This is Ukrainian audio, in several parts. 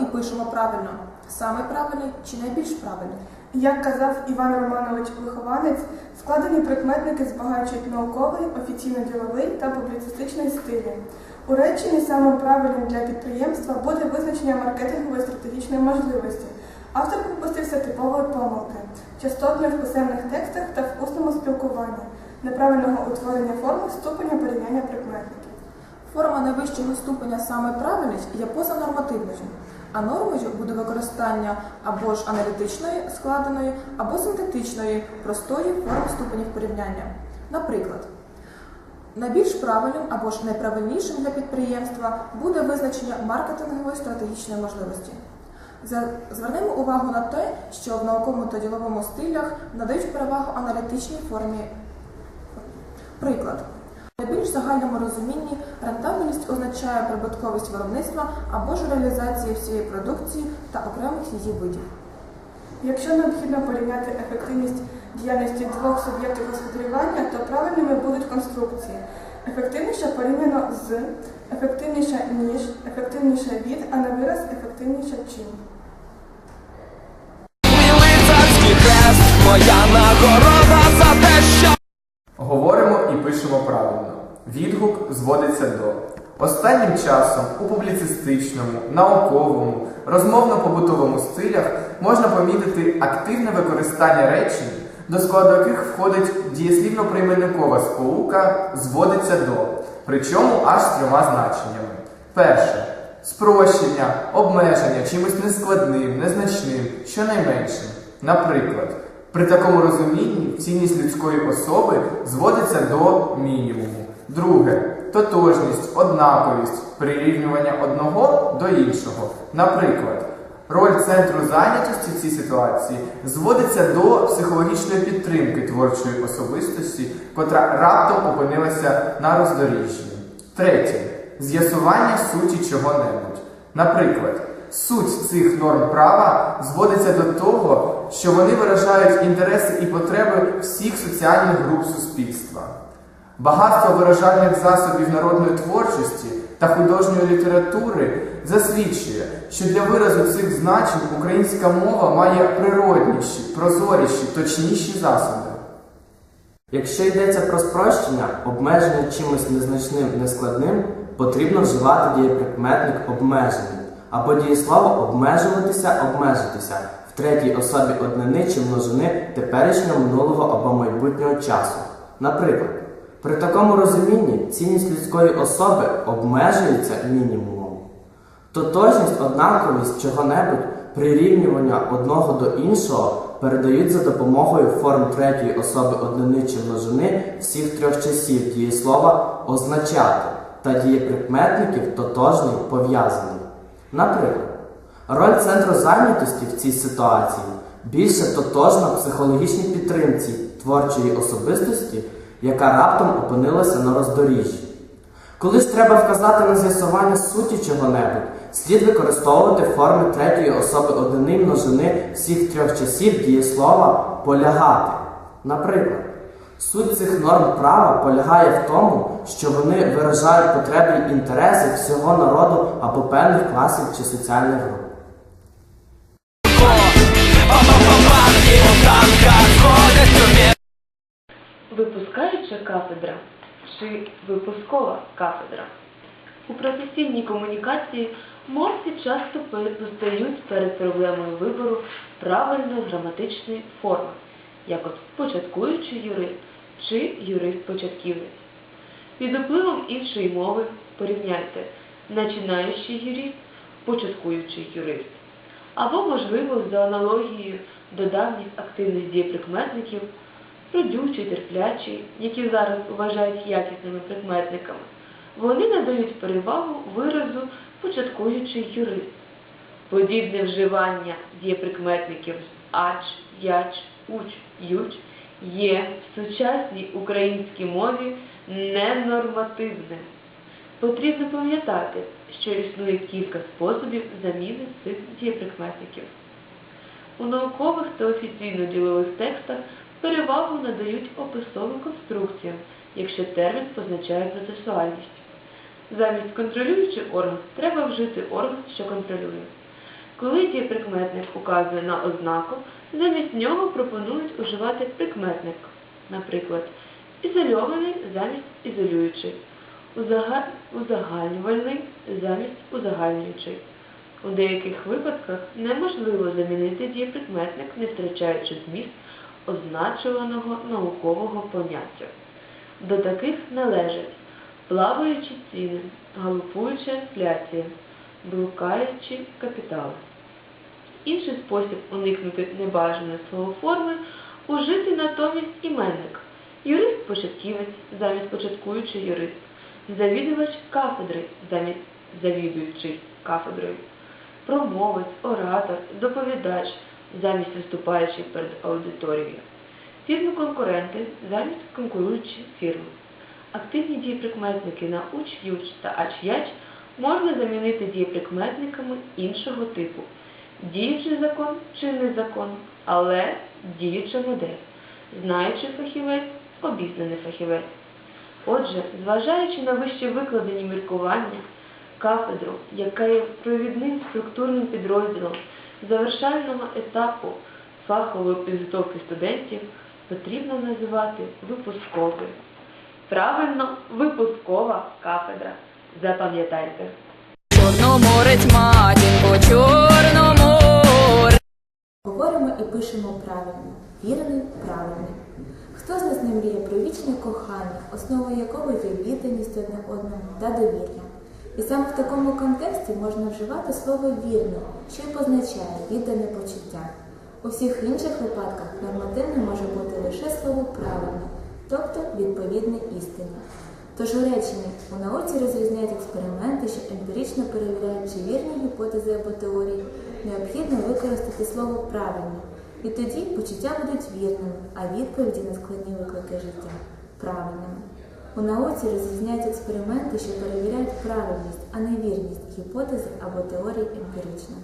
І пишемо правильно. Саме правильний чи найбільш правильний? Як казав Іван Романович Вихованець, складені прикметники збагачують науковий, офіційно-діловий та публіцистичний стилі. У реченні самим правильним для підприємства буде визначення маркетингової стратегічної можливості. Автор припустився типової помилки, частотної в писемних текстах та в усному спілкуванні, неправильного утворення форми ступеня порівняння прикметників. Форма найвищого ступеня саме правильний є позанормативною, а нормою буде використання або ж аналітичної складеної, або синтетичної простої форми ступенів порівняння. Наприклад, найбільш правильним або ж найправильнішим для підприємства буде визначення маркетингової стратегічної можливості. Звернемо увагу на те, що в науковому та діловому стилях надають перевагу аналітичній формі. Приклад. В найбільш загальному розумінні рентабельність означає прибутковість виробництва або ж реалізації всієї продукції та окремих її видів. Якщо необхідно порівняти ефективність діяльності двох суб'єктів господарювання, то правильними будуть конструкції. Ефективніше порівняно з, ефективніше ніж, ефективніше від, а на вираз ефективніше чим. Мій лицарський хрест, моя нагорода за те, що Говоримо і пишемо правильно. Відгук зводиться до. Останнім часом у публіцистичному, науковому, розмовно-побутовому стилях можна помітити активне використання речень, до складу яких входить дієслівно-прийменникова сполука зводиться до, причому аж трьома значеннями. Перше спрощення, обмеження чимось нескладним, незначним, щонайменшим. Наприклад, при такому розумінні цінність людської особи зводиться до мінімуму. Друге тотожність, однаковість, прирівнювання одного до іншого. Наприклад, роль центру зайнятості в цій ситуації зводиться до психологічної підтримки творчої особистості, котра раптом опинилася на роздоріжжі. Третє з'ясування суті чого-небудь. Наприклад, суть цих норм права зводиться до того, що вони виражають інтереси і потреби всіх соціальних груп суспільства. Багатство виражальних засобів народної творчості та художньої літератури засвідчує, що для виразу цих значень українська мова має природніші, прозоріші, точніші засоби. Якщо йдеться про спрощення, обмеження чимось незначним, нескладним, потрібно вживати дієприкметник обмежений або дієслово обмежуватися, обмежитися в третій особі однини чи множини теперішнього минулого або майбутнього часу. Наприклад, при такому розумінні цінність людської особи обмежується мінімумом. Тотожність, однаковість чого-небудь, прирівнювання одного до іншого передають за допомогою форм третьої особи однини чи множини всіх трьох часів дієслова означати та дієприкметників тотожний пов'язаний. Наприклад, роль центру зайнятості в цій ситуації більше тотожна психологічній підтримці творчої особистості, яка раптом опинилася на роздоріжжі. Коли ж треба вказати на з'ясування суті чого-небудь, слід використовувати форми третьої особи однини й множини всіх трьох часів дієслова полягати. Наприклад, суть цих норм права полягає в тому, що вони виражають потреби й інтереси всього народу або певних класів чи соціальних груп. Випускаюча кафедра чи випускова кафедра. У професійній комунікації мовці часто постають перед проблемою вибору правильної граматичної форми, як от початкуючий юрист чи юрист-початківець. Під впливом іншої мови порівняйте начинаючий юрист, початкуючий юрист. Або, можливо, за аналогією до давніх активних дієприкметників родючий, терплячий, які зараз вважають якісними прикметниками, вони надають перевагу виразу початкуючий юрист. Подібне вживання дієприкметників ач, яч, уч, юч є в сучасній українській мові ненормативним. Потрібно пам'ятати, що існує кілька способів заміни цих дієприкметників. У наукових та офіційно-ділових текстах перевагу надають описовим конструкціям, якщо термін позначає процесуальність. Замість контролюючий орган треба вжити орган, що контролює. Коли дієприкметник указує на ознаку, замість нього пропонують уживати прикметник. Наприклад, ізольований замість ізолюючий, узагальнювальний замість узагальнюючий. У деяких випадках неможливо замінити дієприкметник, не втрачаючи зміст означуваного наукового поняття. До таких належать плаваючі ціни, галопуюча інфляція, блукаючі капітали. Інший спосіб уникнути небажаної словоформи – ужити натомість іменник. Юрист-початківець замість початкуючий юрист, завідувач кафедри замість завідуючий кафедрою, промовець, оратор, доповідач замість виступаючий перед аудиторією, фірми-конкуренти замість конкуруючі фірми. Активні дієприкметники на уч, юч та ач-яч можна замінити дієприкметниками іншого типу. Діючий закон чи не закон, але діюча модель. Знаючий фахівець, обізнаний фахівець. Отже, зважаючи на вище викладені міркування, кафедру, яка є провідним структурним підрозділом завершального етапу фахової підготовки студентів, потрібно називати випусковою. Правильно, випускова кафедра. Запам'ятайте. Чорноморець, матінко, Чорноморець. Говоримо і пишемо правильно, вірний, правильний. Хто з нас не мріє про вічне кохання, основою якого є відданість одне одному та довір'я? І саме в такому контексті можна вживати слово вірно, що й позначає віддане почуття. У всіх інших випадках нормативним може бути лише слово правильне, тобто відповідне істині. Тож у реченні у науці розрізняють експерименти, що емпірично перевіряють, чи вірні гіпотези або теорії, необхідно використати слово правильно. І тоді почуття будуть вірними, а відповіді на складні виклики життя правильними. У науці розрізняють експерименти, що перевіряють правильність, а не вірність гіпотези або теорії емпірично.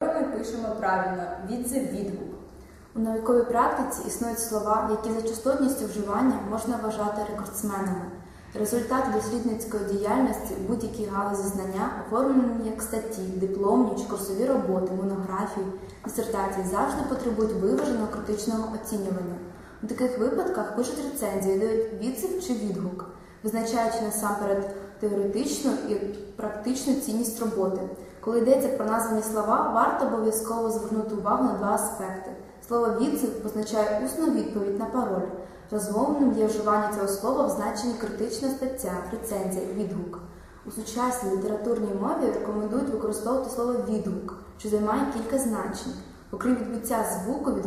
Ми пишемо правильно відзив відгук. У науковій практиці існують слова, які за частотністю вживання можна вважати рекордсменами. Результати дослідницької діяльності будь-які галузі знання, оформлені як статті, дипломні чи курсові роботи, монографії, дисертації завжди потребують виваженого критичного оцінювання. У таких випадках пишуть рецензії, дають відзив чи відгук, визначаючи насамперед теоретичну і практичну цінність роботи. Коли йдеться про названі слова, варто обов'язково звернути увагу на два аспекти. Слово відзив позначає усну відповідь на пароль. Розмовним є вживання цього слова в значенні критична стаття, рецензія, відгук. У сучасній літературній мові рекомендують використовувати слово відгук, що займає кілька значень. Окрім відбуття звуку від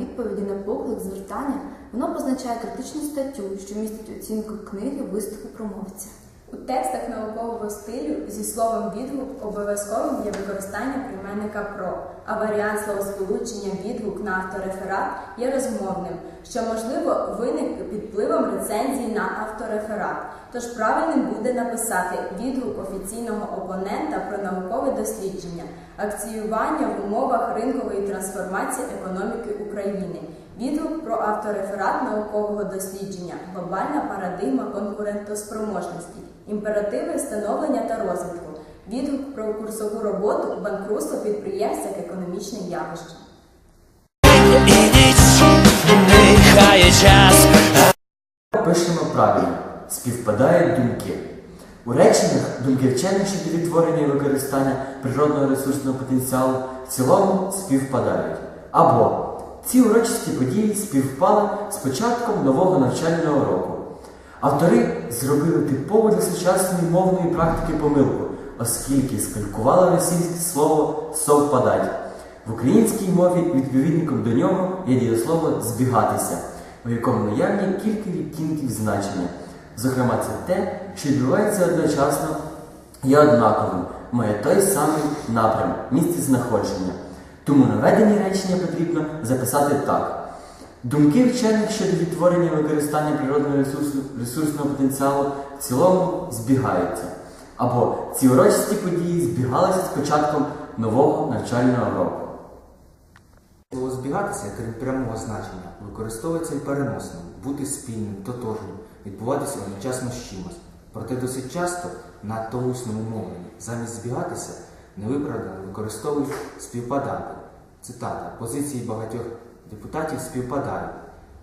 відповіді на поклик, звертання, воно позначає критичну статтю, що містить оцінку книги, виступу промовця. У текстах наукового стилю зі словом відгук обов'язковим є використання прийменника про, а варіант словосполучення відгук на автореферат є розмовним, що можливо виник під впливом рецензії на автореферат. Тож правильним буде написати відгук офіційного опонента про наукове дослідження, акціювання в умовах ринкової трансформації економіки України. Відгук про автореферат наукового дослідження, глобальна парадигма конкурентоспроможності, імперативи встановлення та розвитку, відгук про курсову роботу, банкрутство підприємств як економічне явище. Нехай час Пишемо правильно, співпадають думки. У реченнях думки вчених щодо відтворення і використання природного ресурсного потенціалу в цілому співпадають. Або ці урочисті події співпали з початком нового навчального року. Автори зробили типову для сучасної мовної практики помилку, оскільки скалькували російське слово совпадать. В українській мові відповідником до нього є дієслово збігатися, у якому наявні кілька відтінків значення. Зокрема, це те, що відбувається одночасно є однаковим, має той самий напрям, місце знаходження. Тому наведені речення потрібно записати так. Думки вчених щодо відтворення і використання природного ресурсу, ресурсного потенціалу в цілому збігаються. Або ці урочисті події збігалися з початком нового навчального року. Слово збігатися, крім прямого значення, використовується і переносним, бути спільним, тотожним, відбуватися одночасно з чимось. Проте досить часто, надто в усному мовленні, замість збігатися, невиправдано використовують співпадати. Цитата. Позиції багатьох депутатів співпадають.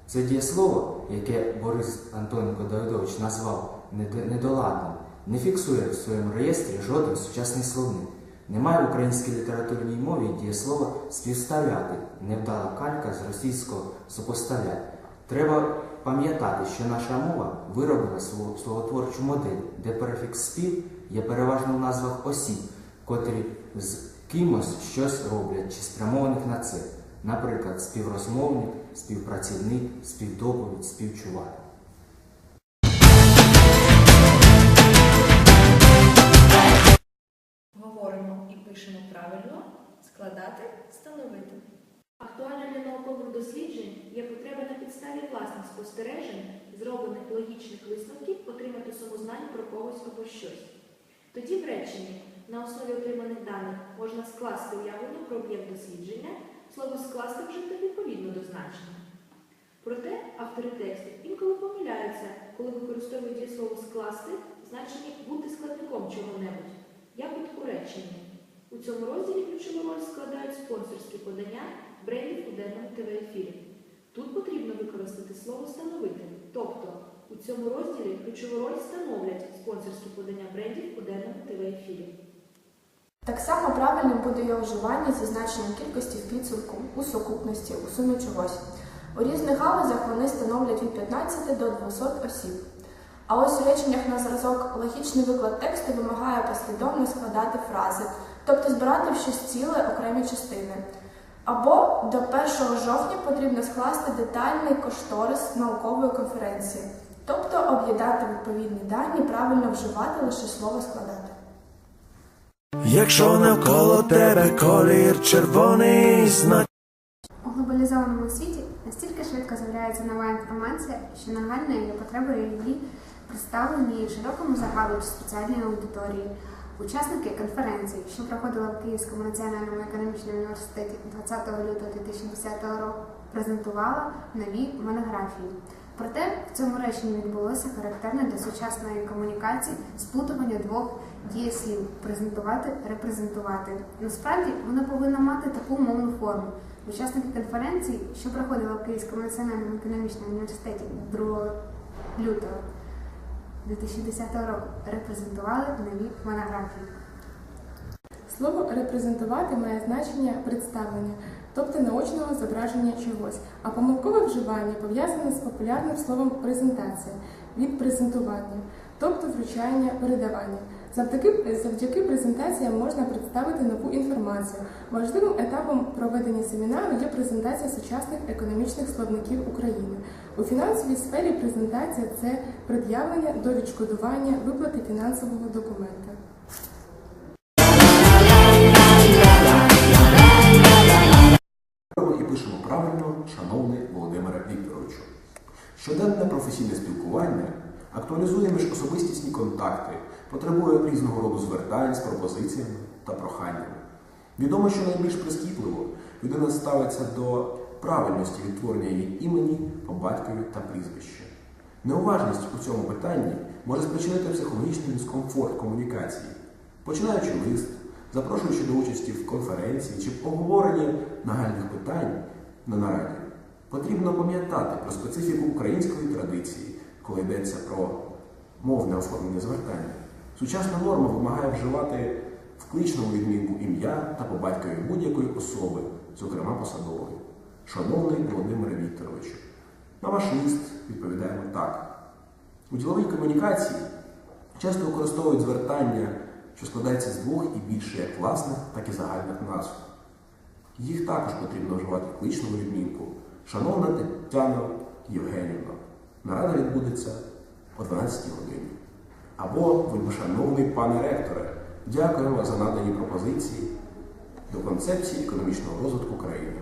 Це дієслово, яке Борис Антоненко Давидович назвав недоладним, не фіксує в своєму реєстрі жоден сучасний словник. Немає в українській літературній мові дієслова співставляти, невдала калька з російського супоставляти. Треба пам'ятати, що наша мова виробила словотворчу модель, де перефікс спів є переважно в назвах осіб, котрі з кимось щось роблять чи спрямованих на це. Наприклад, співрозмовник, співпрацівник, співдоповідь, співчувати. Складати, становити. Актуальним для наукових досліджень є потреба на підставі власних спостережень, зроблених логічних висновків, отримати суму знань про когось або щось. Тоді в реченні на основі отриманих даних можна скласти уявлення про об'єкт дослідження, слово скласти вжити відповідно до значення. Проте автори текстів інколи помиляються, коли використовують дієслово скласти в значенні бути складником чого-небудь, як от у реченні. У цьому розділі ключову роль складають спонсорські подання брендів у денному ТВ-ефірі. Тут потрібно використати слово становити, тобто у цьому розділі ключову роль становлять спонсорські подання брендів у денному ТВ-ефірі. Так само правильним буде його вживання зі значенням кількості в підсумку, у сукупності, у сумі чогось. У різних галузях вони становлять від 15 до 200 осіб. А ось у реченнях на зразок логічний виклад тексту вимагає послідовно складати фрази, тобто збирати в щось ціле окремі частини. Або до 1 жовтня потрібно скласти детальний кошторис наукової конференції, тобто об'єднати відповідні дані, правильно вживати лише слово складати. Якщо навколо тебе колір червоний знак. У глобалізованому світі настільки швидко з'являється нова інформація, що нагальною є потребою її представлення широкому загалу чи спеціальній аудиторії. Учасники конференції, що проходила в Київському національному економічному університеті 20 лютого 2010 року, презентувала нові монографії. Проте в цьому реченні відбулося характерне для сучасної комунікації сплутування двох дієслів презентувати, репрезентувати. Насправді воно повинно мати таку мовну форму. Учасники конференції, що проходила в Київському національному економічному університеті 2 лютого 2010 року, репрезентували нові монографії. Слово репрезентувати має значення представлення, тобто наочного зображення чогось, а помилкове вживання пов'язане з популярним словом презентація від презентування, тобто вручання, передавання. Завдяки, завдяки презентаціям можна представити нову інформацію. Важливим етапом проведення семінару є презентація сучасних економічних словників України. У фінансовій сфері презентація це пред'явлення до відшкодування виплати фінансового документа. І пишемо правильно, шановний Володимире Вікторовичу. Щоденне професійне спілкування актуалізує міжособистісні контакти, потребує різного роду звертань з пропозиціями та проханнями. Відомо, що найбільш прискіпливо людина ставиться до правильності відтворення її імені по батькові та прізвища. Неуважність у цьому питанні може спричинити психологічний дискомфорт комунікації, починаючи лист, запрошуючи до участі в конференції чи обговоренні нагальних питань на нараді. Потрібно пам'ятати про специфіку української традиції, коли йдеться про мовне оформлення звертання. Сучасна норма вимагає вживати в кличному відмінку ім'я та по батькові будь-якої особи, зокрема посадової. Шановний Володимире Вікторовичу, на ваш лист відповідаємо так. У діловій комунікації часто використовують звертання, що складається з двох і більше як власних, так і загальних назв. Їх також потрібно вживати в кличному відмінку. Шановна Тетяна Євгенівна, нарада відбудеться о 12 годині. Або вельмишановний пане ректоре, дякуємо за надані пропозиції до концепції економічного розвитку країни.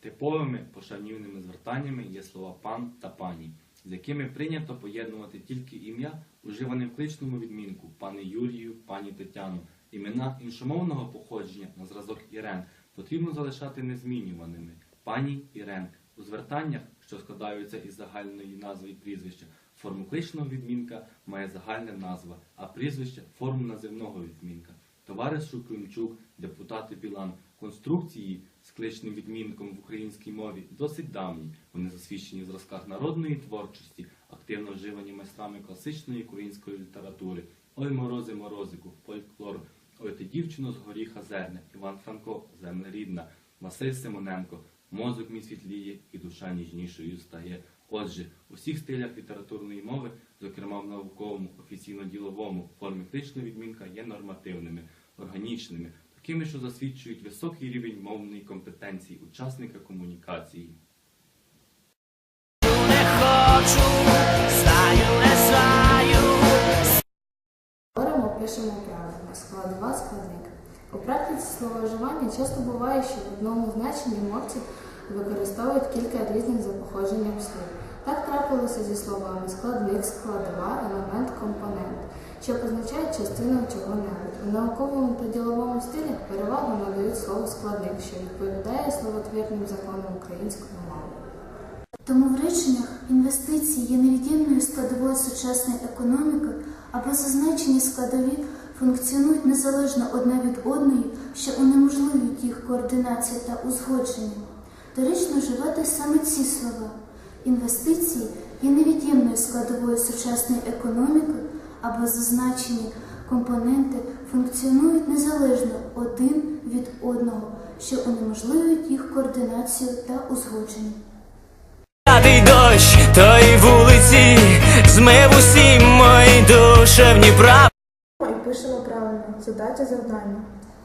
Типовими пошанівними звертаннями є слова пан та пані, з якими прийнято поєднувати тільки ім'я, уживане в кличному відмінку пане Юрію, пані Тетяну. Імена іншомовного походження на зразок Ірен потрібно залишати незмінюваними. Пані Ірен. У звертаннях, що складаються із загальної назви і прізвища, Форму кличного відмінка має загальна назва, а прізвище форму називного відмінка. Товариш Шукимчук, депутат Білан. Конструкції з кличним відмінком в українській мові досить давні. Вони засвідчені в зразках народної творчості, активно вживані майстрами класичної української літератури. Ой, морози, морозику, фольклор. Ой, ти дівчино з горіха зерня, Іван Франко, земля рідна, Василь Симоненко, мозок мій світліє і душа ніжнішою стає. Отже, у всіх стилях літературної мови, зокрема в науковому, офіційно-діловому, формі кличного відмінка є нормативними, органічними, такими, що засвідчують високий рівень мовної компетенції учасника комунікації. Говоримо, пишемо правильно, складова складник. У практиці словоживання часто буває, що в одному значенні мовці використовують кілька різних за походженням слів. Так трапилося зі словами складник, складова, елемент, компонент, що позначають частину чого-небудь. У науковому та діловому стилі перевагу надають слову складник, що відповідає словотвірним законам української мови. Тому в реченнях інвестиції є невід'ємною складовою сучасної економіки, або зазначені складові функціонують незалежно одна від одної, що унеможливлюють їх координацію та узгодження. Доречно вживати саме ці слова. Інвестиції є невід'ємною складовою сучасної економіки, або зазначені компоненти функціонують незалежно один від одного, що унеможливлюють їх координацію та узгодження. Дощ тої вулиці змив усі мої душевні права. І пишемо правильно. Задача завдання.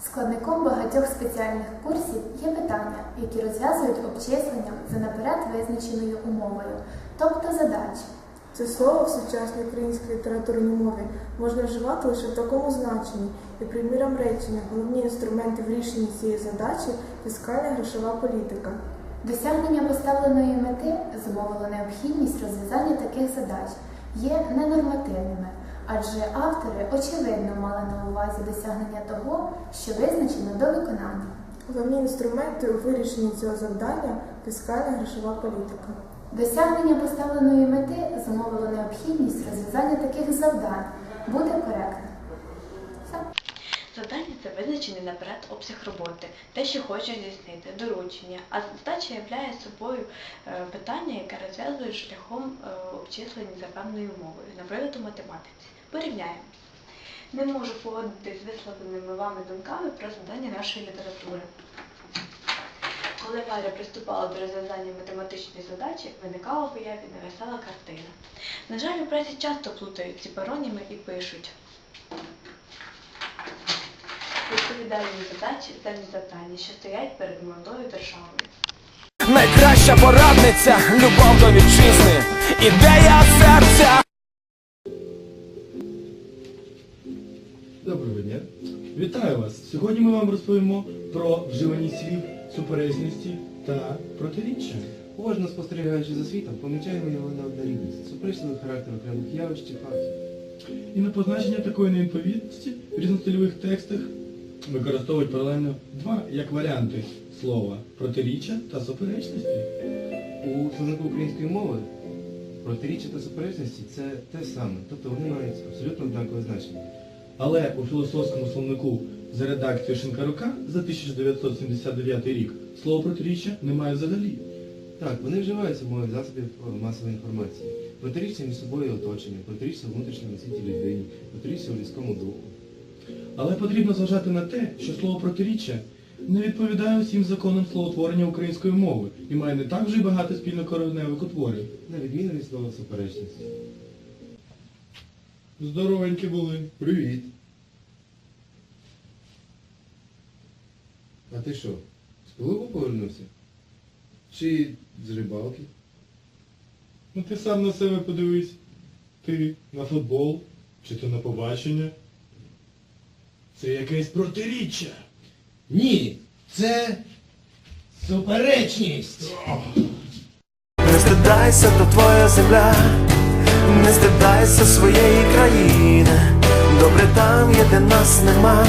Складником багатьох спеціальних курсів є питання, які розв'язують обчислення за наперед визначеною умовою, тобто задачі. Це слово в сучасній українській літературній мові можна вживати лише в такому значенні, і приміром речення головні інструменти в рішенні цієї задачі фіскальна грошова політика. Досягнення поставленої мети зумовило необхідність розв'язання таких задач є ненормативними, адже автори очевидно мали на увазі досягнення того, що визначено до виконання. Головні інструменти у вирішенні цього завдання фіскальна грошова політика. Досягнення поставленої мети зумовило необхідність розв'язання таких завдань. Буде коректно. Завдання це визначений наперед обсяг роботи, те, що хоче здійснити, доручення. А задача являє собою е, питання, яке розв'язує шляхом е, обчислення за певною умовою, наприклад, у математиці. Порівняємо. Не можу погодитись з висловленими вами думками про завдання нашої літератури. Коли Варя приступала до розв'язання математичної задачі, виникала в уяві невесела картина. На жаль, у пресі часто плутають ці пароніми і пишуть. Відповідальні задачі земні завдання, що стоять перед молодою державою. Найкраща порадниця, любов до вітчизни, ідея серця. Сьогодні ми вам розповімо про вживані слів, суперечності та протиріччя. Уважно спостерігаючи за світом, помічаємо його на однорідність, суперечливий характер окремих явищ чи фактів. І на позначення такої невідповідності в різностильових текстах використовують паралельно два як варіанти слова протиріччя та суперечності. У словнику української мови протиріччя та суперечності це те саме, тобто вони мають абсолютно однакове значення. Але у філософському словнику за редакцією Шинкарука за 1979 рік слово протиріччя немає взагалі. Так, вони вживаються в мові засобів масової інформації. Протиріччя між собою оточення, протиріччя в внутрішньому світі людині, протиріччя у людському духу. Але потрібно зважати на те, що слово протиріччя не відповідає всім законам словотворення української мови і має не так вже й багато спільно кореневих утворів. На відміну від слова суперечність. Здоровенькі були. Привіт. А ти що, з полову повернувся? Чи з рибалки? Ну ти сам на себе подивись. Ти на футбол чи то на побачення. Це якесь протиріччя. Ні, це суперечність. Не стидайся, то твоя земля, не стидайся своєї країни. Добре там є, де нас нема.